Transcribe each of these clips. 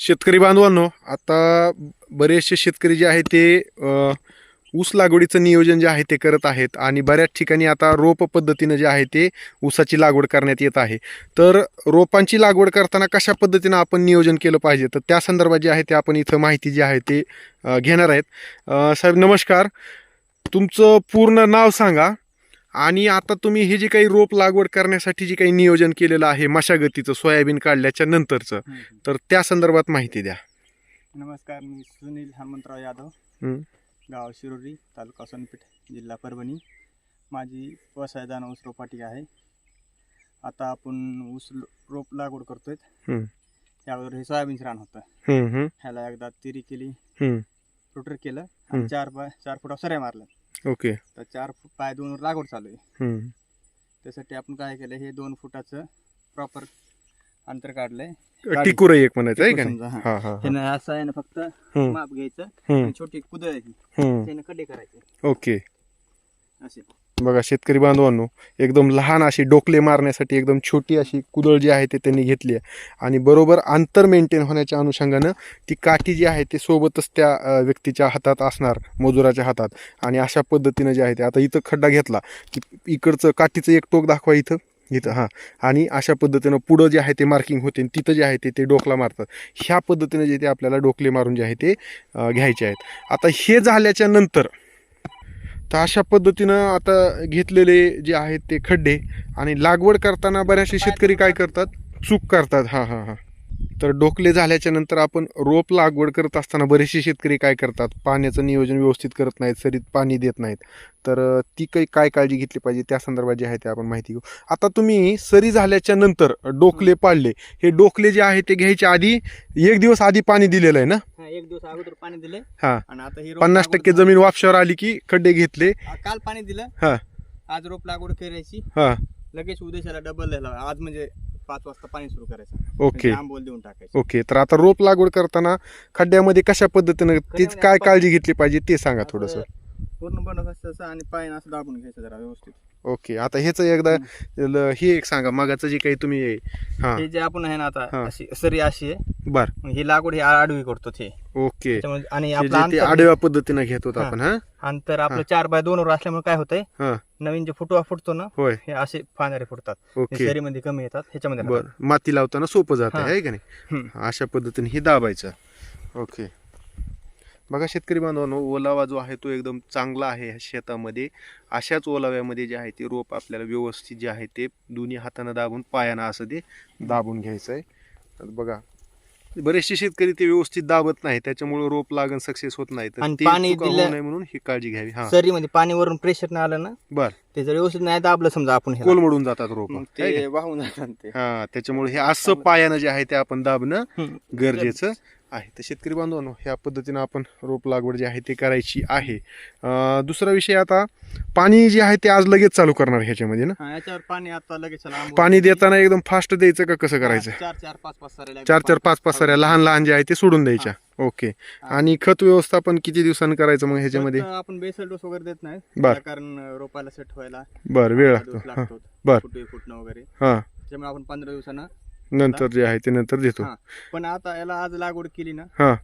शेतकरी बांधवांनो आता बरेचसे शेतकरी जे आहे ते ऊस लागवडीचं नियोजन जे आहे ते करत आहेत आणि बऱ्याच ठिकाणी आता रोप पद्धतीनं जे आहे ते ऊसाची लागवड करण्यात येत आहे. तर रोपांची लागवड करताना कशा पद्धतीनं आपण नियोजन केलं पाहिजे? तर त्या संदर्भात जे आहे ते आपण इथं माहिती जी आहे ते घेणार आहेत. साहेब नमस्कार. तुमचं पूर्ण नाव सांगा. आणि आता तुम्ही हे जे काही रोप लागवड करण्यासाठी जे काही नियोजन केलेलं आहे मशागतीचं सोयाबीन काढल्याच्या नंतरचं तर त्या संदर्भात माहिती द्या. नमस्कार मी सुनील हनुमंतराव यादव. गाव शिरोरी तालुका सोनपेठ जिल्हा परभणी. माझी व्यवसाय दाना ऊस रोपाटी आहे. आता आपण ऊस रोप लागवड करतोय. हं. त्यावर हे सोयाबीनचं रान होतं. ह्याला एकदा तिरी केली. रोटर केलं. आणि चार पाय चार फुटा सऱ्या मारल्या. ओके. तर चार फूट पाय दोन लागवड चालू आहे. हम्म. त्यासाठी आपण काय केलं हे दोन फुटाचं प्रॉपर अंतर काढलंय. टिकुर एक म्हणायचं आहे का नाही? हा. हा हे असं आहे ना फक्त हम्म, माप घ्यायचं हम्म, आणि छोटी कुदळ आहे ती. हम्म. त्याने खड्डे करायचे. ओके. असे. बघा शेतकरी बांधवांनो एकदम लहान अशी डोकले मारण्यासाठी एकदम छोटी अशी कुदळ जी आहे ते त्यांनी घेतली आहे. आणि बरोबर अंतर मेंटेन होण्याच्या अनुषंगानं ती काठी जी आहे ते सोबतच त्या व्यक्तीच्या हातात असणार मजुराच्या हातात. आणि अशा पद्धतीनं जे आहे ते आता इथं खड्डा घेतला की इकडचं काठीचं एक टोक दाखवा इथं इथं हां. आणि अशा पद्धतीनं पुढं जे आहे ते मार्किंग होते आणि तिथं जे आहे ते ते डोकला मारतात. ह्या पद्धतीनं जे ते आपल्याला डोकले मारून जे आहे ते घ्यायचे आहेत. आता हे झाल्याच्यानंतर तर अशा पद्धतीनं आता घेतलेले जे आहेत ते खड्डे आणि लागवड करताना बऱ्याचशे शेतकरी काय करतात? चूक करतात. हां हां हां. तर डोकले झाल्याच्यानंतर आपण रोप लागवड करत असताना बरेचसे शेतकरी काय करतात? पाण्याचं नियोजन व्यवस्थित करत नाहीत सरीत पाणी देत नाहीत. तर ती काही काय काळजी घेतली पाहिजे? त्या संदर्भात जे आहे ते आपण माहिती घेऊ. आता तुम्ही सरी झाल्याच्यानंतर डोकले पाडले. हे डोकले जे आहे ते घ्यायच्या आधी एक दिवस आधी पाणी दिलेलं आहे ना? हा, एक दिवस अगोदर पाणी दिले. हा. आणि आता ही रोप पन्नास टक्के जमीन वापशावर आली की खड्डे घेतले. काल पाणी दिलं. हा. आज रोप लागवड करायची. हां. लगेच उद्याच्याला डबल आज म्हणजे पाच वाजता पाणी सुरू करायचं. ओके. आंबोल देऊन टाकायचं. ओके तर आता रोप लागवड करताना खड्ड्यामध्ये कशा पद्धतीनं तीच काय काळजी घेतली पाहिजे ते सांगा थोडंसं. पूर्ण बंद असं आणि पायन असं दाबून घ्यायचं जरा व्यवस्थित. ओके आता हेच एकदा ल- हे एक सांगा मागाचं जे काही तुम्ही हा हे. जे आपण आहे ना हा. आता अशी सरी अशी आहे. बर. मग ही लागवड ही आडवी करतो ते. ओके. त्याच्यामुळे आणि हे आपलं जे ते अंतर आडव्या पद्धतीनं घेत होतो. आपण हा? अंतर आपलं चार बाय दोन वर असल्यामुळे काय होतंय? हा. नवीन जे फुटवा फुटतो ना होय. हे असे फांदारे फुटतात. ओके. सरीमध्ये कमी येतात ह्याच्यामध्ये बर. माती लावताना सोपं जातं हा. आहे का नाही? हम्म. अशा पद्धतीने हे दाबायचं. ओके. बघा शेतकरी बांधवांनो ओलावा जो आहे तो एकदम चांगला आहे ह्या शेतामध्ये. अशाच ओलाव्यामध्ये जे आहे ते रोप आपल्याला व्यवस्थित जे आहे ते दोन्ही हातानं दाबून पायानं असं ते दाबून घ्यायचं आहे तर बघा बरेचसे शेतकरी ते व्यवस्थित दाबत नाही त्याच्यामुळे रोप लागण सक्सेस होत नाही. आणि पाणी दिलं- नये म्हणून ही काळजी घ्यावी. हा. सरीमध्ये पाणी वरून प्रेशर नाही आलं ना बर. ते जर व्यवस्थित नाही दाबलं समजा आपण कोलमडून जातात रोप ते वाहून जातात हा त्याच्यामुळे हे असं पायानं जे आहे ते आपण दाबणं. गरजेचं. आहे. तर शेतकरी बांधवांनो ह्या पद्धतीनं आपण रोप लागवड जी आहे ते करायची आहे. दुसरा विषय आता पाणी जे आहे ते आज लगेच चालू करणार ह्याच्यामध्ये ना? हा, याच्यावर पाणी आता लगेच पाणी देताना एकदम फास्ट द्यायचं का कसं करायचं? चार चार पाच पाच साऱ्या चार चार पाच पाच साऱ्या लहान लहान जे आहे ते सोडून द्यायच्या. ओके. आणि खत व्यवस्थापन किती दिवसांनी करायचं मग ह्याच्यामध्ये? आपण बेसल डोस वगैरे देत नाही. बर. कारण रोपाला सेट व्हायला. बर वेळ लागतो. बर. फुटे फुटणं वगैरे. हा. त्याच्यामुळे आपण पंधरा दिवसानं नंतर जे आहे ते नंतर देतो. हा. पण आता याला आज लागवड केली ना हा.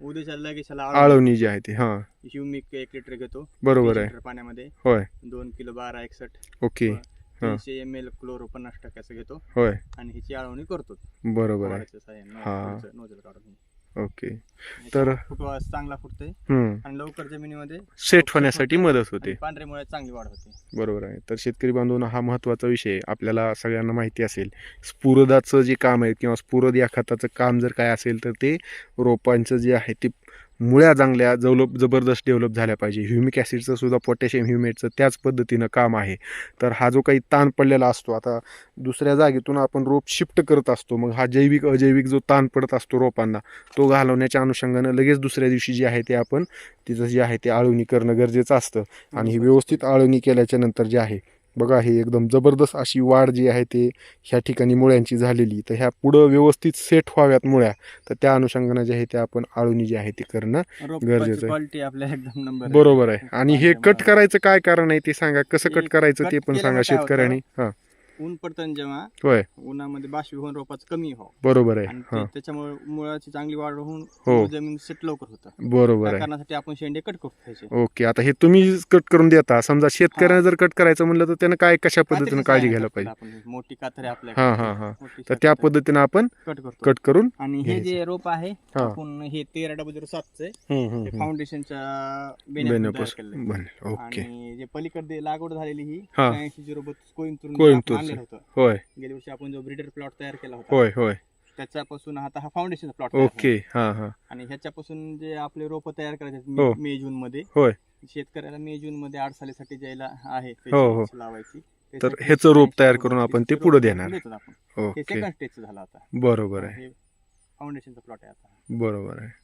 उद्याच्या लगेच याला आळवणी जी आहे ती हा. ह्युमिक एक लिटर घेतो. बरोबर तीस आहे. लिटर पाण्यामध्ये. होय. दोन किलो बारा एकसठ ओके. तीनशे एम एल क्लोरो पन्नास टक्क्याचं घेतो. होय. आणि ह्याची आळवणी करतो. बरोबर आहे. फवाराच्या साहाय्यानं, हा. नोजल काढून. ओके. तर फुटवा चांगला फुटतोय. हम्म. आणि लवकर जमिनीमध्ये सेट होण्यासाठी मदत होते. आणि पांढऱ्या मुळे चांगली वाढ होते. बरोबर आहे. तर शेतकरी बांधवांना हा महत्त्वाचा विषय आहे. आपल्याला सगळ्यांना माहिती असेल स्फुरदाचं जे काम आहे किंवा स्फुरद या खताचं काम जर काय असेल तर ते रोपांचं जे आहे ते मुळ्या चांगल्या जवलप जबरदस्त डेव्हलप झाल्या पाहिजे. ह्युमिक ॲसिडचं सुद्धा पोटॅशियम ह्युमेटचं त्याच पद्धतीनं काम आहे. तर हा जो काही ताण पडलेला असतो आता दुसऱ्या जागेतून आपण रोप शिफ्ट करत असतो मग हा जैविक अजैविक जो ताण पडत असतो रोपांना तो घालवण्याच्या अनुषंगानं लगेच दुसऱ्या दिवशी जे आहे ते आपण तिचं जे आहे ते आळवणी करणं गरजेचं असतं. आणि ही व्यवस्थित आळवणी केल्याच्यानंतर जे आहे बघा हे एकदम जबरदस्त अशी वाढ जी आहे ते ह्या ठिकाणी मुळ्यांची झालेली. तर ह्या पुढं व्यवस्थित सेट व्हाव्यात मुळ्या. तर त्या अनुषंगानं जे आहे ते आपण आळवणी जी आहे ते करणं गरजेचं आहे. बरोबर आहे. आणि हे कट करायचं काय कारण आहे ते सांगा. कसं कट करायचं ते पण सांगा? शेतकऱ्यांनी. हां. ऊन पडतं जेव्हा होय. उन्हामध्ये बाष्पी होऊन रोपाचं कमी हो. बरोबर आहे. हा. त्याच्यामुळे मुळाची चांगली वाढ होऊन हो. जमीन सेट लवकर होतं. बरोबर त्या आहे. कारणासाठी आपण शेंडे कट करून ठेवायचे ओके आता हे तुम्ही कट करून देता. समजा शेतकऱ्याने जर कट करायचं म्हणलं तर त्यानं काय कशा पद्धतीने कात्रीचं काळजी घ्यायला पाहिजे? आपण. मोठी कात्री आपल्या हा हा हा. तर त्या पद्धतीने आपण कट करतो. कट करून आणि हे. जे रोप आहे हा. आपण हे तेरा डबल झिरो सातचं आहे. हम्म, हम्म, हम्म. फाउंडेशनच्या बेण्यातून तयार बेण्यापासून केलेलं आहे. बनेल. ओके. आणि जे पलीकडे लागवड झालेली ही हा. ऐंशी झिरो बत्तीस. आणलेलं होतं होय. गेल्या वर्षी आपण जो ब्रिडर प्लॉट तयार केला होता होय होय. त्याच्यापासून आता हा फाउंडेशन प्लॉट ओके हा हा. आणि ह्याच्यापासून जे आपले रोप तयार करायचे हो. मे- मे जून मध्ये होय. शेतकऱ्याला मे जून मध्ये आडसालीसाठी ज्यायला आहे हो, हो. लावायची. तर ह्याचं रोप तयार करून आपण ते पुढे देणार. आपण. हे ओके सेकंड स्टेजचं झालं आता. बरोबर आहे. हे फाउंडेशनचा प्लॉट आहे आता. बरोबर आहे.